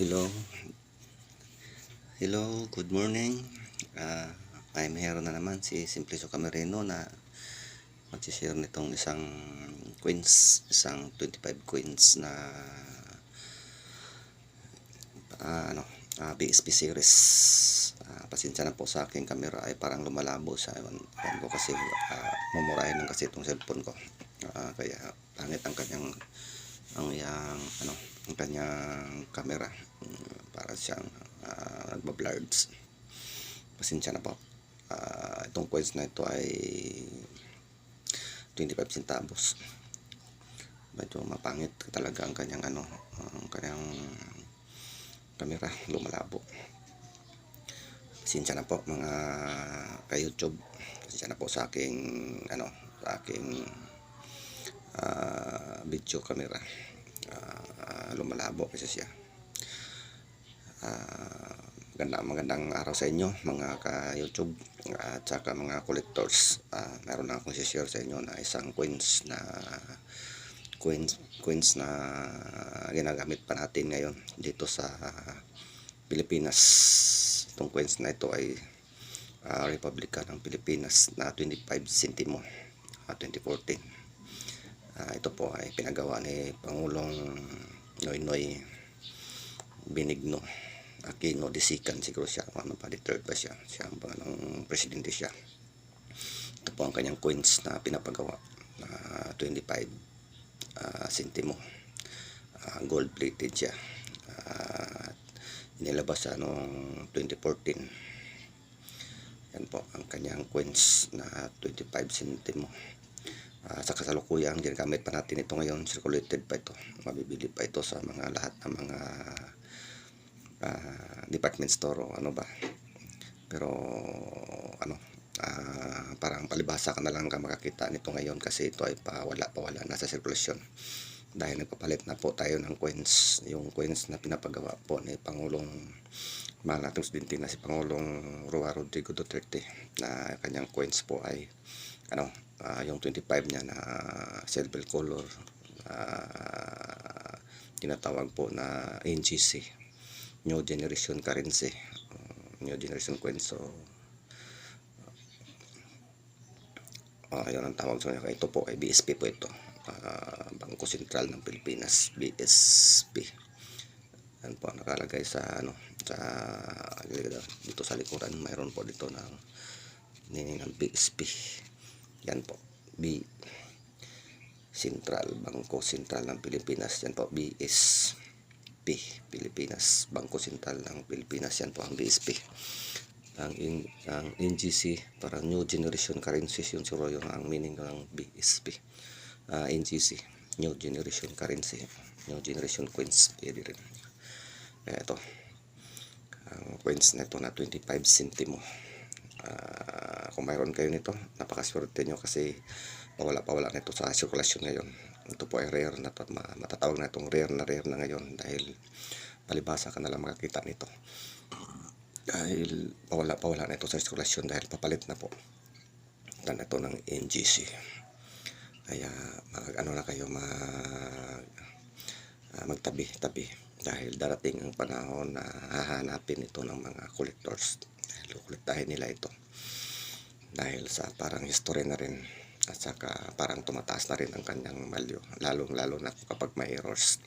Hello. Hello, good morning. Ah, ay mayroon na naman si Simplicio Camerino na mag-share nitong isang coins, isang 25 coins na ah, ano, ah, BSP series. Ah, pasensya na po sa aking camera ay parang lumalabo sa ewan, ewan ko kasi ah, mumurahin lang kasi itong cellphone ko. Ah, kaya pangit ang kanyang ang yang ano ang kanyang camera Mm, para siyang uh, nagbablurds. Pasensya na po. Ah, itong coins na ito ay 25 centavos. Medyo mapangit talaga ang kanyang ano ang kanyang camera. Lumalabo. Pasensya na po mga ka YouTube pasensya na po sa aking ano sa aking video camera Ah, lumalabo kasi siya Ah, ganda, magandang araw sa inyo mga ka-YouTube at saka mga collectors. Ah, meron na akong share sa inyo na isang coins na coins coins na ginagamit pa natin ngayon dito sa Pilipinas. Itong coins na ito ay ah, Republika ng Pilipinas na 25 centimo ah, 2014. Ah, ito po ay pinagawa ni Pangulong Noynoy Benigno Aquino Disikan siguro siya ano pa third pa siya. Siya ang ng presidente siya. Ito po ang kanyang coins na pinapagawa na 25 ah, sentimo. Ah, gold plated siya. At inilabas sa noong 2014 yan po ang kanyang coins na 25 sentimo Ah, sa kasalukuyang ginagamit pa natin ito ngayon circulated pa ito. Mabibili pa ito sa mga lahat ng mga ah, department store o ano ba. Pero ano ah, parang palibasa ka na lang ka makakita nito ngayon kasi ito ay pawala pawala na sa sirkulasyon. Dahil nagpapalit na po tayo ng coins yung coins na pinapagawa po ni Pangulong mahal nating presidente na si Pangulong Roa Rodrigo Duterte na kanyang coins po ay ano ah, yung 25 niya na silver color ah, tinatawag po na NGC New Generation Currency. Uh, New Generation Coins so uh, yun ang tawag sa kanya. Ito po ay BSP po ito. Ah, Bangko Sentral ng Pilipinas BSP yan po nakalagay sa ano sa dito sa likuran. Mayroon po dito ng meaning ng BSP yan po. B. Sentral Bangko Sentral ng Pilipinas. Yan po. BSP Pilipinas. Bangko Sentral ng Pilipinas. Yan po ang BSP ang, in, ang NGC para New Generation Currencies yun siguro yung ang meaning ng BSP uh, NGC New Generation Currency New Generation Coins pwede rin. Ito ang coins na ito na 25 centimo Ah, kung mayroon kayo nito napakaswerte nyo kasi pawala pawala na ito sa sirkulasyon ngayon. Ito po ay rare na to at ma- matatawag na itong rare na rare na ngayon dahil palibasa ka na lang makakita nito. Dahil pawala pawala na ito sa sirkulasyon dahil papalit na po tan ito ng NGC kaya mag ano na kayo mag ah, magtabi tabi dahil darating ang panahon na hahanapin ito ng mga collectors kukolektahin nila ito. Dahil sa parang history na rin at saka parang tumataas na rin ang kanyang value lalong lalo na kapag may errors.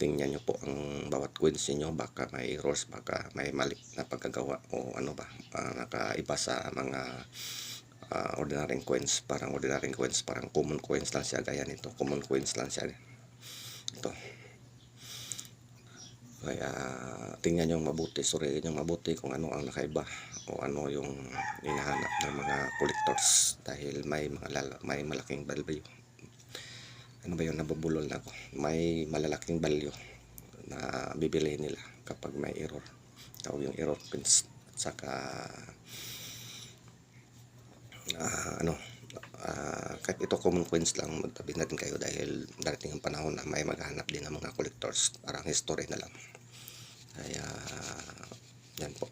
Tingnan nyo po ang bawat coins niyo baka may errors baka may mali na pagkagawa o ano ba ah, nakaiba sa mga ah, ordinary coins parang ordinary coins parang common coins lang siya gaya nito. Common coins lang siya. Ito kaya tingnan nyo mabuti, suriin nyo mabuti kung ano ang nakaiba o ano yung hinahanap ng mga collectors dahil may mga may malaking value. Ano ba yun, nabubulol na ako. May malalaking value na bibili nila kapag may error. Tawag yung error pins. At saka ah, ano ah, kahit ito common coins lang magtabi natin kayo dahil darating ang panahon na may maghanap din ng mga collectors parang history na lang kaya yan po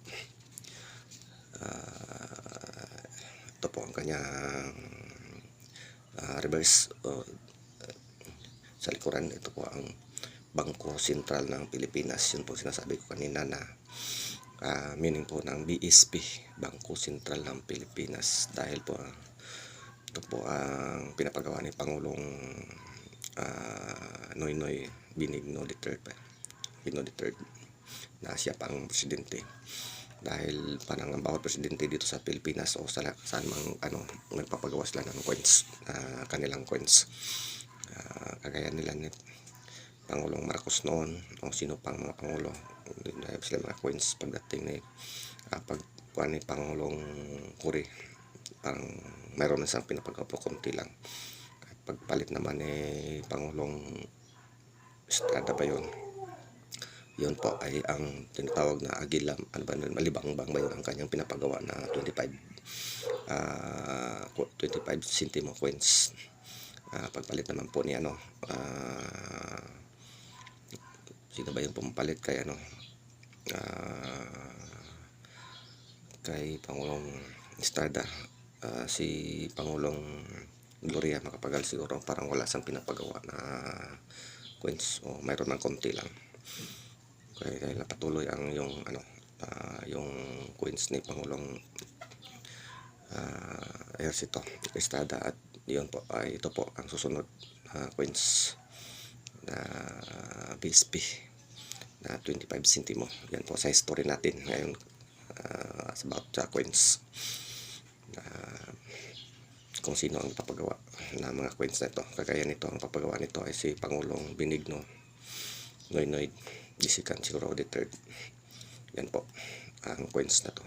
Ah, ito po ang kanyang ah, reverse oh, sa likuran ito po ang Bangko Sentral ng Pilipinas. Yun po sinasabi ko kanina na ah, meaning po ng BSP, Bangko Sentral ng Pilipinas. Dahil po ah, ito po ang pinapagawa ni Pangulong ah, Noynoy Binigno III. Binigno III na siya pang presidente. Dahil parang ang bawat presidente dito sa Pilipinas o sa saan mang ano nagpapagawa sila ng coins ah, kanilang coins. Ah, kagaya nila ni Pangulong Marcos noon o sino pang mga pangulo dahil sila mga coins pagdating ni uh, pag ni Pangulong Kuri parang mayroon na siyang pinapagawa po konti lang. At pagpalit naman ni Pangulong Estrada ba yun? Yun po ay ang tinatawag na agilam ano ba yun, malibang-bang ba yun ang kanyang pinapagawa na 25 ah 25 centimo coins Ah, pagpalit naman po ni ano ah, sino ba yung pumapalit kay ano? Ah, kay Pangulong Estrada Ah, si Pangulong Gloria makapagal siguro parang wala siyang pinapagawa na coins o mayroon ng konti lang. Kaya dahil patuloy ang yung ano ah, yung coins ni Pangulong uh, Ejercito Estrada at yun po ay ito po ang susunod na coins na BSP na 25 centimo yan po sa history natin ngayon uh, about sa coins kung sino ang papagawa na mga coins na ito. Kagaya nito ang papagawa nito ay si Pangulong Benigno Noynoy Disikan siguro the third. Yan po ang coins na to.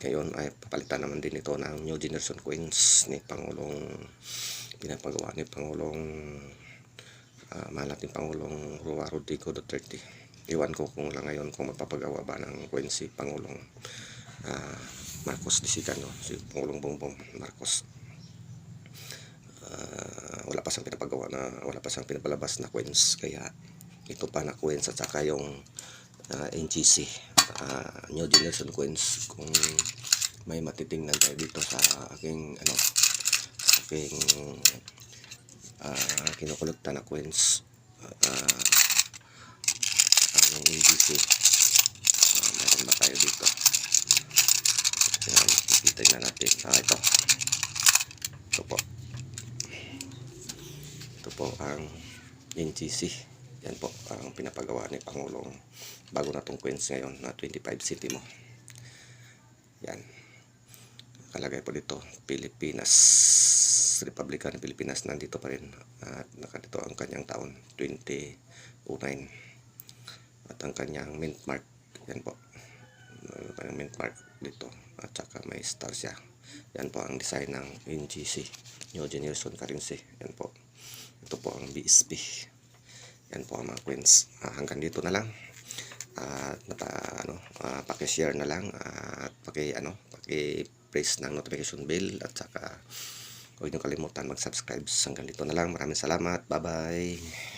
Ngayon ay papalitan naman din ito ng new generation coins ni Pangulong pinapagawa ni Pangulong uh, mahal natin Pangulong Rua Rodrigo Duterte. Iwan ko kung lang ngayon kung magpapagawa ba ng coins si Pangulong uh, Marcos Disikan no? si Pangulong Bongbong Marcos pa siyang pinapagawa na wala pa siyang pinapalabas na coins. Kaya ito pa na coins at saka yung uh, NGC uh, new generation coins. Kung may matitingnan tayo dito sa aking ano aking uh, kinukulekta na coins uh, ang NGC uh, meron ba tayo dito? Yan kita na natin. Ah ito. Ito po po ang NGC yan po ang pinapagawa ni Pangulong bago na tong coins ngayon na 25 centimo yan. Kalagay po dito Pilipinas Republika ng Pilipinas nandito pa rin at nakadito ang kanyang taon 2009 at ang kanyang mint mark yan po. Ang mint mark dito at saka may star siya. Yan po ang design ng NGC New Generation Currency. Yan po ito po ang BSP yan po ang mga coins Ah, hanggang dito na lang. At napa ano uh, paki-share na lang at paki ano paki-press ng notification bell at saka huwag niyo kalimutan mag-subscribe. Hanggang dito na lang. Maraming salamat. Bye bye